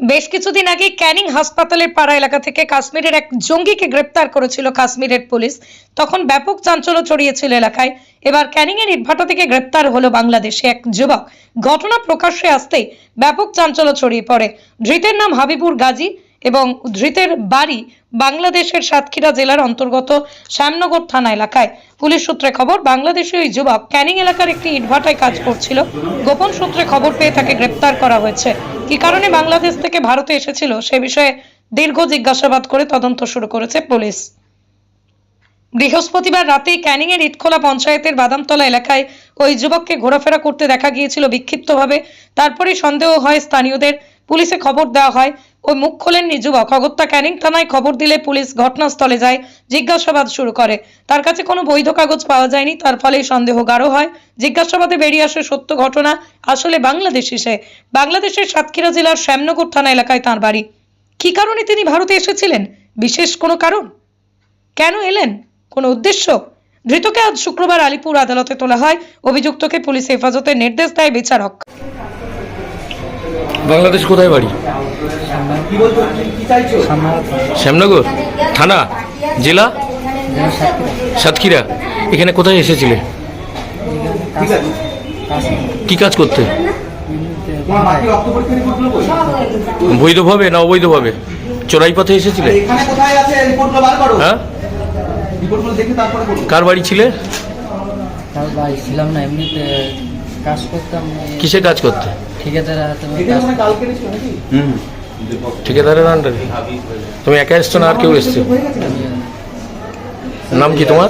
বেশ কিছুদিন আগে ক্যানিং হাসপাতালের পাড়া এলাকা থেকে কাশ্মীরের এক জঙ্গিকে গ্রেপ্তার করেছিল কাশ্মীরের পুলিশ। তখন ব্যাপক চাঞ্চল্য ছড়িয়েছিল এলাকায়। এবার ক্যানিং এর ইটভাটা থেকে গ্রেপ্তার হলো বাংলাদেশে এক যুবক। ঘটনা প্রকাশ্যে আসতেই ব্যাপক চাঞ্চল্য ছড়িয়ে পড়ে। ধৃতের নাম হাবিবুর গাজী। এবং ধৃতের বাড়ি বাংলাদেশের সাতক্ষীরা জেলার অন্তর্গত শ্যামনগর থানা এলাকায়। পুলিশ সূত্রে খবর, বাংলাদেশি ওই যুবক ক্যানিং এলাকার একটি ইটভাটায় কাজ করছিল। গোপন সূত্রে খবর পেয়ে তাকে গ্রেপ্তার করা হয়েছে। কি কারণে বাংলাদেশ থেকে ভারতে এসেছিল সে বিষয়ে দীর্ঘ জিজ্ঞাসাবাদ করে তদন্ত শুরু করেছে পুলিশ। বৃহস্পতিবার রাতেই ক্যানিং এর ইটখোলা পঞ্চায়েতের বাদামতলা এলাকায় ওই যুবককে ঘোরাফেরা করতে দেখা গিয়েছিল বিক্ষিপ্তভাবে। তারপরে সন্দেহ হয় স্থানীয়দের। পুলিশে খবর দেওয়া হয় ওই মুখ খোলেননি যুবক। অগত্যা ক্যানিং থানায় খবর দিলে পুলিশ ঘটনাস্থলে যায়, জিজ্ঞাসাবাদ শুরু করে। তার কাছে কোনো বৈধ কাগজ পাওয়া যায়নি, তার ফলে সন্দেহ গাঢ় হয়। জিজ্ঞাসাবাদে বেরিয়ে আসে সত্য ঘটনা, আসলে বাংলাদেশি সে বাংলাদেশের সাতক্ষীরা জেলার শ্যামনগর থানা এলাকায় তার বাড়ি। কি কারণে তিনি ভারতে এসেছিলেন? বিশেষ কোনো কারণ? কেন এলেন? কোনো উদ্দেশ্য? ধৃতকে আজ শুক্রবার আলিপুর আদালতে তোলা হয়। অভিযুক্তকে পুলিশ হেফাজতের নির্দেশ দেয় বিচারক। বাংলাদেশ কোথায় বাড়ি? শ্যামনগর? থানা? জেলা? সাতক্ষীরা। এখানে কোথায় এসেছিলে? কি কাজ করতে? বৈধভাবে না অবৈধভাবে? চোরাই পথে এসেছিলে? হ্যাঁ? কার বাড়ি ছিলে? তার ছিলাম না এমনিতে কাজ করতাম। কিসে কাজ করতে? ঠিকাদারের হাতে হুম। ঠিকাদারের আন্ডারে তুমি একা এসছো না আর কেউ এসছে হয়ে গেছে নাম কি তোমার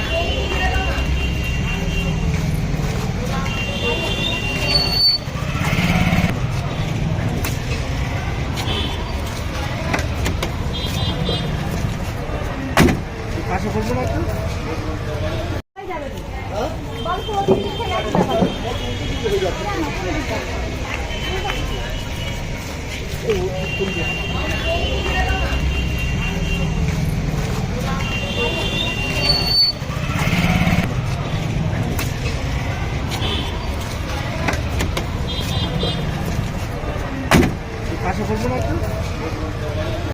তুলবে কাছে করব না একটু?